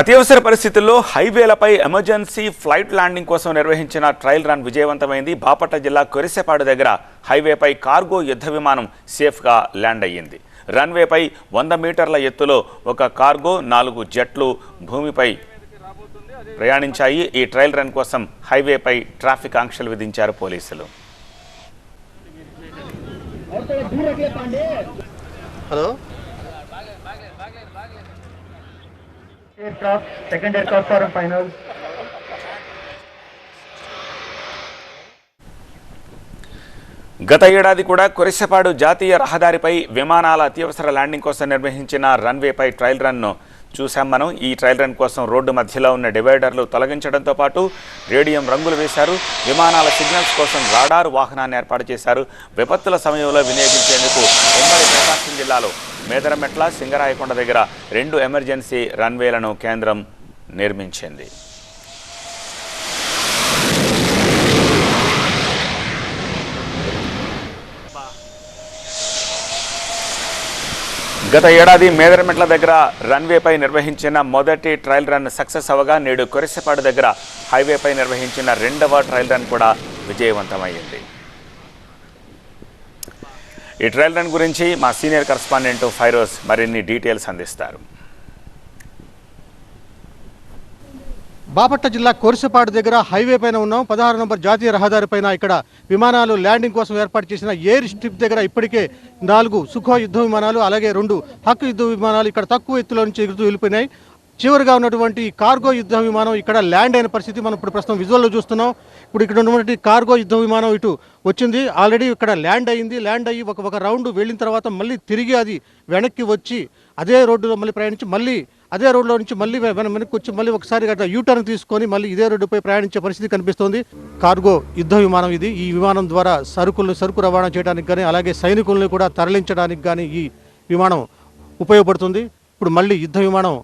అత్యవసర పరిస్థితుల్లో హైవేలపై emergency flight landing కోసం నిర్వహించిన ట్రయల్ రన్ విజయవంతమైంది. బాపట్ల జిల్లా కొరిసెపాడు దగ్గర హైవేపై కార్గో యుద్ధ విమానం సేఫ్గా ల్యాండ్ అయ్యింది. రన్వేపై వంద మీటర్ల ఎత్తులో ఒక కార్గో నాలుగు జట్లు భూమిపై ప్రయాణించాయి. ఈ ట్రయల్ రన్ కోసం హైవేపై ట్రాఫిక్ ఆంక్షలు విధించారు పోలీసులు. Hello? Aircraft, second aircraft for final. గత ఏడాది కూడా కురిసపాడు జాతీయ రహదారిపై విమానాల అత్యవసర ల్యాండింగ్ కోసం నిర్వహించిన రన్వేపై ట్రయల్ రన్ను చూశాం మనం. ఈ ట్రయల్ రన్ కోసం రోడ్డు మధ్యలో ఉన్న డివైడర్లు తొలగించడంతో పాటు రేడియం రంగులు వేశారు. విమానాల సిగ్నల్స్ కోసం రాడార్ వాహనాన్ని ఏర్పాటు చేశారు. విపత్తుల సమయంలో వినియోగించేందుకు ఉమ్మడి ప్రకాశం జిల్లాలో మేదరమెట్ల సింగరాయకొండ దగ్గర రెండు ఎమర్జెన్సీ రన్వేలను కేంద్రం నిర్మించింది. గత ఏడాది మేదరమెట్ల దగ్గర రన్వేపై నిర్వహించిన మొదటి ట్రయల్ రన్ సక్సెస్ అవగా నేడు కొరిసపాడు దగ్గర హైవేపై నిర్వహించిన రెండవ ట్రయల్ రన్ కూడా విజయవంతమైంది ఈ ట్రయల్ రన్ గురించి మా సీనియర్ కరస్పాండెంట్ ఫైరోజ్ మరిన్ని డీటెయిల్స్ అందిస్తారు. బాపట్ల జిల్లా కోరిసపాడు దగ్గర హైవే పైన ఉన్నాం. పదహారు నంబర్ జాతీయ రహదారి పైన ఇక్కడ విమానాలు ల్యాండింగ్ కోసం ఏర్పాటు చేసిన ఎయిర్ స్ట్రిప్ దగ్గర ఇప్పటికే నాలుగు సుఖో యుద్ధ విమానాలు అలాగే రెండు హక్ యుద్ధ విమానాలు ఇక్కడ తక్కువ ఎత్తులో నుంచి ఎగురుతూ వెళ్ళిపోయినాయి. చివరిగా ఉన్నటువంటి కార్గో యుద్ధ విమానం ఇక్కడ ల్యాండ్ అయిన పరిస్థితి మనం ఇప్పుడు ప్రస్తుతం విజువల్లో చూస్తున్నాం. ఇప్పుడు ఇక్కడ ఉన్నటువంటి కార్గో యుద్ధ విమానం ఇటు వచ్చింది. ఆల్రెడీ ఇక్కడ ల్యాండ్ అయ్యింది ల్యాండ్ అయ్యి ఒక ఒక రౌండ్ వెళ్ళిన తర్వాత మళ్ళీ తిరిగి అది వెనక్కి వచ్చి అదే రోడ్డులో మళ్ళీ ప్రయాణించి మళ్ళీ అదే రోడ్లో నుంచి మళ్ళీ మనం వెనక్కి వచ్చి మళ్ళీ ఒకసారి అట్లా యూటర్న్ తీసుకొని మళ్ళీ ఇదే రోడ్డుపై ప్రయాణించే పరిస్థితి కనిపిస్తోంది. కార్గో యుద్ధ విమానం ఇది. ఈ విమానం ద్వారా సరుకులు సరుకు రవాణా చేయడానికి కానీ అలాగే సైనికులను కూడా తరలించడానికి కానీ ఈ విమానం ఉపయోగపడుతుంది. ఇప్పుడు మళ్ళీ యుద్ధ విమానం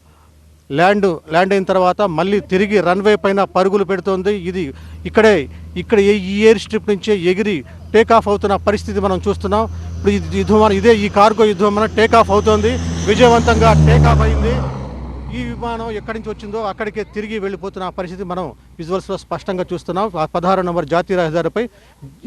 ల్యాండ్ ల్యాండ్ అయిన తర్వాత మళ్ళీ తిరిగి రన్వే పైన పరుగులు పెడుతోంది. ఇది ఇక్కడే ఇక్కడ ఈ- ఈ ఎయిర్ స్ట్రిప్ నుంచే ఎగిరి టేక్ ఆఫ్ అవుతున్న పరిస్థితి మనం చూస్తున్నాం. ఇప్పుడు ఇది యుద్ధ విమానం ఇదే ఈ కార్గో యుద్ధ విమానం టేక్ ఆఫ్ అవుతోంది. విజయవంతంగా టేక్ ఆఫ్ అయింది. ఈ విమానం ఎక్కడి నుంచి వచ్చిందో అక్కడికే తిరిగి వెళ్ళిపోతున్న పరిస్థితి మనం విజువల్స్లో స్పష్టంగా చూస్తున్నాం. పదహారు నంబర్ జాతీయ రహదారిపై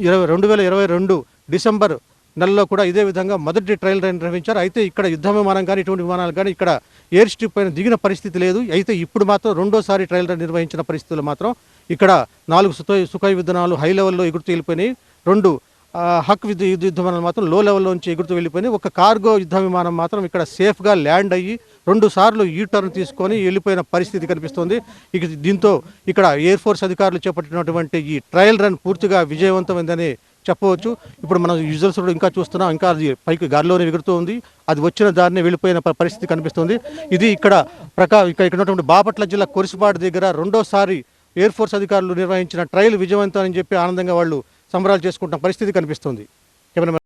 ఇరవై రెండు వేల ఇరవై రెండు డిసెంబర్ నెలలో కూడా ఇదే విధంగా మొదటి ట్రయల్ రైన్ నిర్వహించారు. అయితే ఇక్కడ యుద్ధ విమానం కానీ ఇటువంటి విమానాలు కానీ ఇక్కడ ఎయిర్ స్ట్రిప్ పైన దిగిన పరిస్థితి లేదు. అయితే ఇప్పుడు మాత్రం రెండోసారి ట్రయల్ రైన్ నిర్వహించిన పరిస్థితులు మాత్రం ఇక్కడ నాలుగు సుఖ సుఖ విధానాలు హై లెవెల్లో ఎగురుతూ వెళ్ళిపోయినాయి. రెండు హక్ యుద్ధ యుద్ధ విమానాలు మాత్రం లో లెవెల్లో నుంచి ఎగురుతూ వెళ్ళిపోయినాయి. ఒక కార్గో యుద్ధ విమానం మాత్రం ఇక్కడ సేఫ్గా ల్యాండ్ అయ్యి రెండు సార్లు యూ టర్న్ తీసుకొని వెళ్ళిపోయిన పరిస్థితి కనిపిస్తుంది. ఇక దీంతో ఇక్కడ ఎయిర్ ఫోర్స్ అధికారులు చేపట్టినటువంటి ఈ ట్రయల్ రన్ పూర్తిగా విజయవంతమైందని చెప్పవచ్చు. ఇప్పుడు మనం యూజర్స్ ఇంకా చూస్తున్నాం. ఇంకా అది పైకి గాలిలోనే ఎగురుతూ ఉంది అది వచ్చిన దారిని వెళ్ళిపోయిన పరిస్థితి కనిపిస్తుంది. ఇది ఇక్కడ ప్రకా ఇక్కడ ఇక్కడ ఉన్నటువంటి బాపట్ల జిల్లా కొరిసిపాడు దగ్గర రెండోసారి ఎయిర్ ఫోర్స్ అధికారులు నిర్వహించిన ట్రయల్ విజయవంతం అని చెప్పి ఆనందంగా వాళ్ళు సంబరాలు చేసుకుంటున్న పరిస్థితి కనిపిస్తుంది. కెమెరా